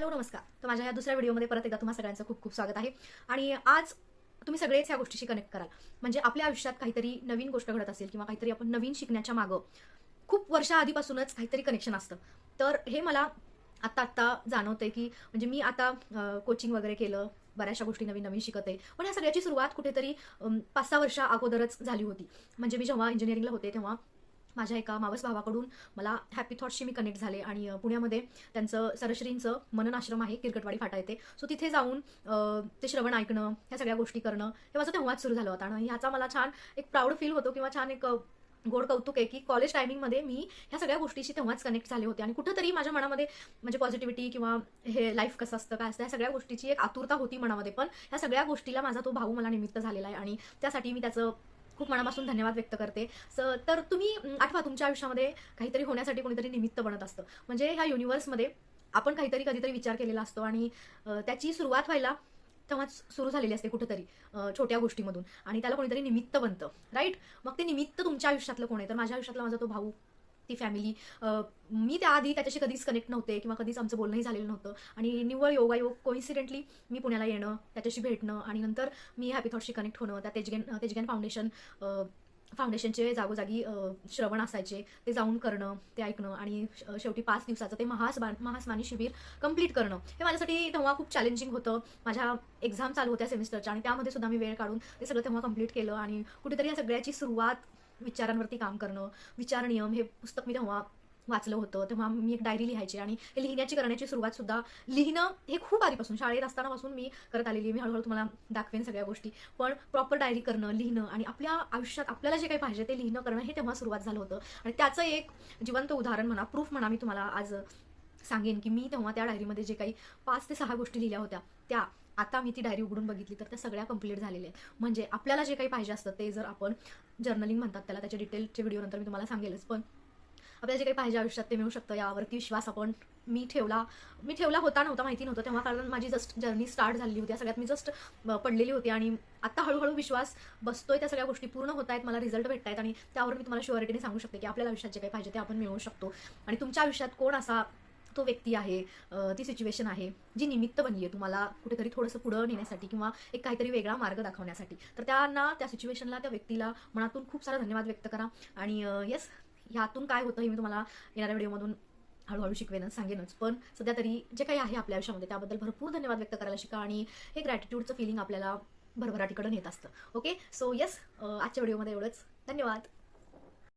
Hello नमस्कार. तर माझ्या या दुसऱ्या व्हिडिओमध्ये परत एकदा तुम्हा सगळ्यांचं खूप खूप स्वागत आहे. आणि आज तुम्ही सगळेच ह्या गोष्टीशी कनेक्ट कराल. म्हणजे आपल्या आयुष्यात काहीतरी नवीन गोष्ट घडत असेल किंवा काहीतरी आपण नवीन शिकण्याच्या मागं खूप वर्षा आधीपासूनच काहीतरी कनेक्शन असतं. तर हे मला आत्ता आत्ता जाणवतंय की म्हणजे मी आता कोचिंग वगैरे केलं बऱ्याचशा गोष्टी नवीन नवीन शिकत आहे. पण ह्या सगळ्याची सुरुवात कुठेतरी पाच सहा वर्षा अगोदरच झाली होती. म्हणजे मी जेव्हा इंजिनिअरिंगला होते तेव्हा माझ्या एका मावस भावाकडून मला हॅपी थॉट्सशी मी कनेक्ट झाले आणि पुण्यामध्ये त्यांचं सरश्रींचं मनन आश्रम आहे किरकटवाडी फाटा येते सो तिथे जाऊन ते श्रवण ऐकणं ह्या सगळ्या गोष्टी करणं हे माझं तेव्हाच सुरू झालं होतं. आणि ह्याचा मला छान एक प्राऊड फील होतो किंवा छान एक गोड कौतुक आहे की कॉलेज टायमिंगमध्ये मी ह्या सगळ्या गोष्टीशी तेव्हाच कनेक्ट झाले होते. आणि कुठंतरी माझ्या मनामध्ये म्हणजे पॉझिटिव्हिटी किंवा हे लाईफ कसं असतं काय असतं ह्या सगळ्या गोष्टीची एक आतुरता होती मनामध्ये. पण ह्या सगळ्या गोष्टीला माझा तो भाऊ मला निमित्त झालेला आहे आणि त्यासाठी मी त्याचं खूप मनापासून धन्यवाद व्यक्त करते. स तर तुम्ही आठवा तुमच्या आयुष्यामध्ये काहीतरी होण्यासाठी कोणीतरी निमित्त बनत असतं. म्हणजे ह्या युनिव्हर्समध्ये आपण काहीतरी कधीतरी विचार केलेला असतो आणि त्याची सुरुवात व्हायला तेव्हाच सुरू झालेली असते कुठेतरी छोट्या गोष्टीमधून. आणि त्याला कोणीतरी निमित्त बनतं. राईट मग ते निमित्त तुमच्या आयुष्यातलं कोण आहे? तर माझ्या आयुष्यातला माझा तो भाऊ ती फॅमिली मी त्याआधी त्याच्याशी कधीच कनेक्ट नव्हते किंवा कधीच आमचं बोलणंही झालेलं नव्हतं. आणि निव्वळ योगायोग कोइन्सिडेंटली मी पुण्याला येणं त्याच्याशी भेटणं आणि नंतर मी हॅपी थॉटशी कनेक्ट होणं त्या तेजगेन तेजगेन फाउंडेशन फाउंडेशनचे जागोजागी श्रवण असायचे ते जाऊन करणं ते ऐकणं आणि शेवटी पाच दिवसाचं ते महास्मा महासमानी शिबिर कंप्लीट करणं. हे माझ्यासाठी तेव्हा खूप चॅलेंजिंग होतं. माझ्या एक्झाम चालू होत्या सेमिस्टरच्या आणि त्यामध्ये सुद्धा मी वेळ काढून ते सगळं तेव्हा कंप्लीट केलं आणि कुठेतरी या सगळ्याची सुरुवात विचारांवरती काम करणं विचार नियम हे पुस्तक मी तेव्हा वाचलं होतं. तेव्हा मी एक डायरी लिहायची आणि हे लिहिण्याची करण्याची सुरुवात सुद्धा लिहिणं हे खूप आधीपासून शाळेत असतानापासून मी करत आलेली मी हळूहळू तुम्हाला दाखवेन सगळ्या गोष्टी. पण प्रॉपर डायरी करणं लिहिणं आणि आपल्या आयुष्यात आपल्याला जे काही पाहिजे ते लिहिणं करणं हे तेव्हा सुरुवात झालं होतं. आणि त्याचं एक जिवंत उदाहरण म्हणा प्रूफ म्हणा मी तुम्हाला आज सांगेन की मी तेव्हा त्या डायरीमध्ये जे काही पाच ते सहा गोष्टी लिहिल्या होत्या त्या आता मी ती डायरी उघडून बघितली तर त्या सगळ्या कंप्लीट झालेल्या आहेत. म्हणजे आपल्याला जे काही पाहिजे असतं ते जर आपण जर्नलिंग म्हणतात त्याला त्याच्या डिटेलचे व्हिडिओ नंतर मी तुम्हाला सांगेलच. पण आपल्याला जे काही पाहिजे आयुष्यात ते मिळू शकतं. यावरती विश्वास आपण मी ठेवला मी ठेवला होता नव्हता माहिती नव्हतं. तेव्हा कारण माझी जस्ट जर्नी स्टार्ट झाली होती. सगळ्यात मी जस्ट पडलेली होती आणि आता हळूहळू विश्वास बसतोय. त्या सगळ्या गोष्टी पूर्ण होत आहेत. मला रिझल्ट भेटत आहेत आणि त्यावर मी तुम्हाला शुअरिटीने सांगू शकते की आपल्याला आयुष्यात जे काही पाहिजे ते आपण मिळवू शकतो. आणि तुमच्या आयुष्यात कोण असा तो व्यक्ती आहे ती सिच्युएशन आहे जी निमित्त बनली आहे तुम्हाला कुठेतरी थोडंसं पुढं नेण्यासाठी किंवा एक काहीतरी वेगळा मार्ग दाखवण्यासाठी. तर त्यांना त्या सिच्युएशनला त्या व्यक्तीला मनातून खूप सारा धन्यवाद व्यक्त करा. आणि येस ह्यातून काय होतं हे मी तुम्हाला येणाऱ्या व्हिडिओमधून हळूहळू शिकवेनच सांगेनच. पण सध्या तरी जे काही आहे आपल्या आयुष्यामध्ये त्याबद्दल भरपूर धन्यवाद व्यक्त करायला शिका आणि हे ग्रॅटिट्यूडचं फिलिंग आपल्याला भरभराटीकडे नेत असतं. ओके सो येस आजच्या व्हिडिओमध्ये एवढंच. धन्यवाद.